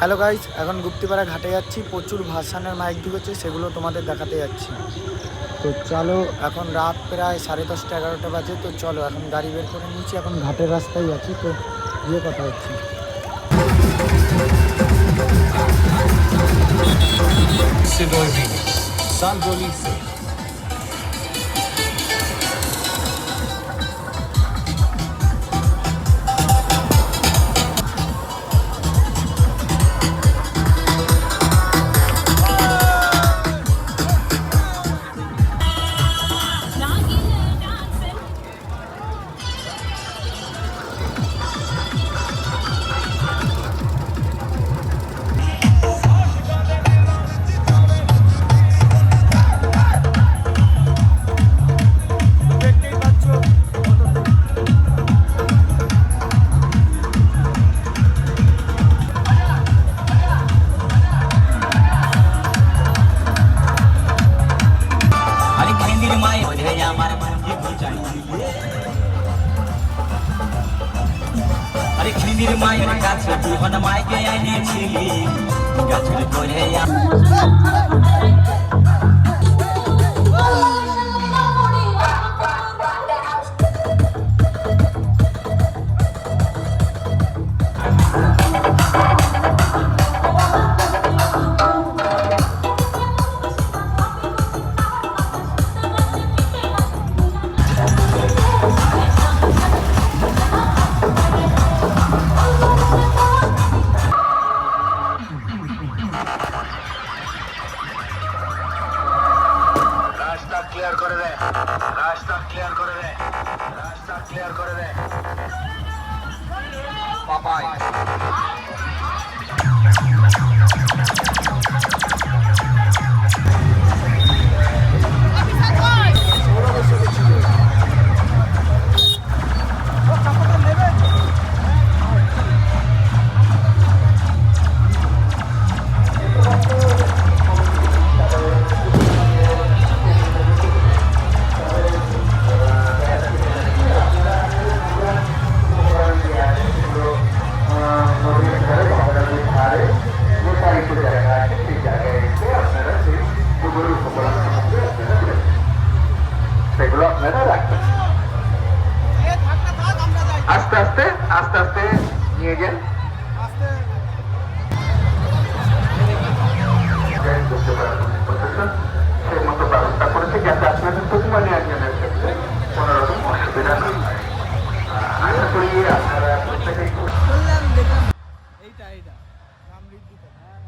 Hello guys এখন গুপ্তিপাড়া ঘাটে যাচ্ছি, প্রচুর ভাসানের মাইক ঢুকেছে, সেগুলো তোমাদের দেখাতে যাচ্ছি তো চলো, এখন রাত প্রায় সাড়ে দশটা, এগারোটা বাজে, তো চলো এখন গাড়ি বের করে নিচ্ছি এখন ঘাটের রাস্তায় আছি তো গিয়ে কথা হচ্ছে Singh. খেন্দির মায়ের কাছে জীবন মাইকে এনেছিলি। গাছের করে করে দে। রাস্তা ক্লিয়ার করে দে। পাপাই। এইটা এইটা রামঋদ্ধিটা হ্যাঁ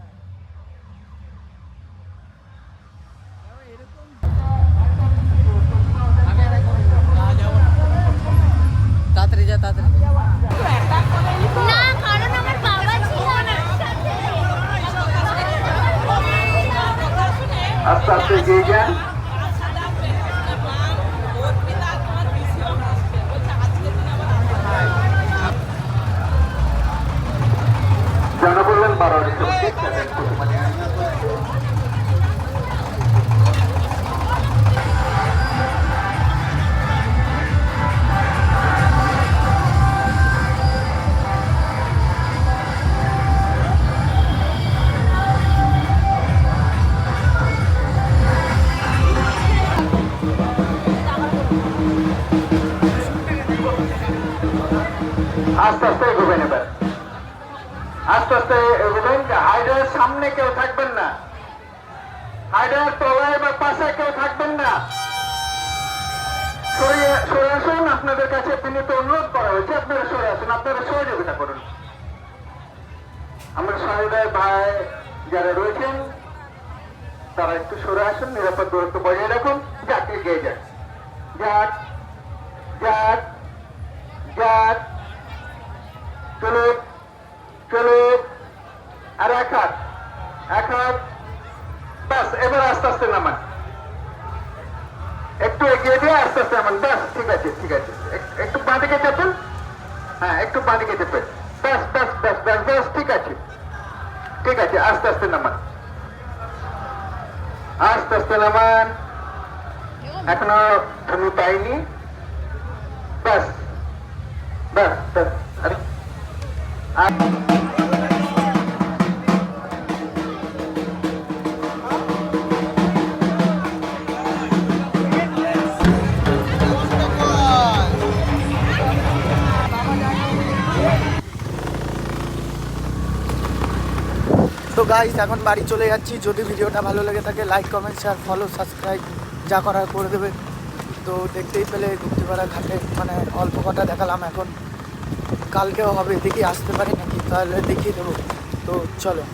তাড়াতাড়ি যা তাড়াতাড়ি। না কারণ আমার বাবা ছিল না আস্তে আস্তে এগিয়ে যান আস্তে আস্তে এগোবেন এবার। আস্তে আস্তে এগোবেন। হাইডের সামনে কেউ থাকবেন না। হাইডের তলায় বা পাশে কেউ থাকবেন না। সরে আসুন। আপনাদের কাছে অনুরোধ করা হয়েছে। আপনারা সরে আসুন। আপনারা সহযোগিতা করুন। আমরা ভাই যারা রয়েছেন, তারা একটু সরে আসুন। নিরাপদ দূরত্ব বজায় রাখুন। যাক, এগিয়ে যাক। যাক যাক যাক। চলুক চলুক আর এক হাত এক হাত এবার আস্তে আস্তে নামান। একটু এগিয়ে দিয়ে আস্তে আস্তে নামান। ব্যাস ঠিক আছে ঠিক আছে। একটু বাঁ দিকে চাপেন। হ্যাঁ একটু বাঁ দিকে চাপেন। ব্যাস ব্যাস ব্যাস ব্যাস ব্যাস ঠিক আছে। ঠিক আছে, আস্তে আস্তে নামান। আস্তে আস্তে নামান। এখনও ভূমি পাইনি। ব্যাস ব্যাস ব্যাস আর তো গাইজ এখন বাড়ি চলে যাচ্ছি। যদি ভিডিওটা ভালো লেগে থাকে like comment share follow subscribe যা করার করে দেবে। তো দেখতেই পেলে গুপ্তিপাড়া ঘাটে মানে অল্প কটা দেখালাম এখন। কালকেও হবে, দেখি আসতে পারি নাকি? তাহলে দেখিয়ে দেবো। তো চলো।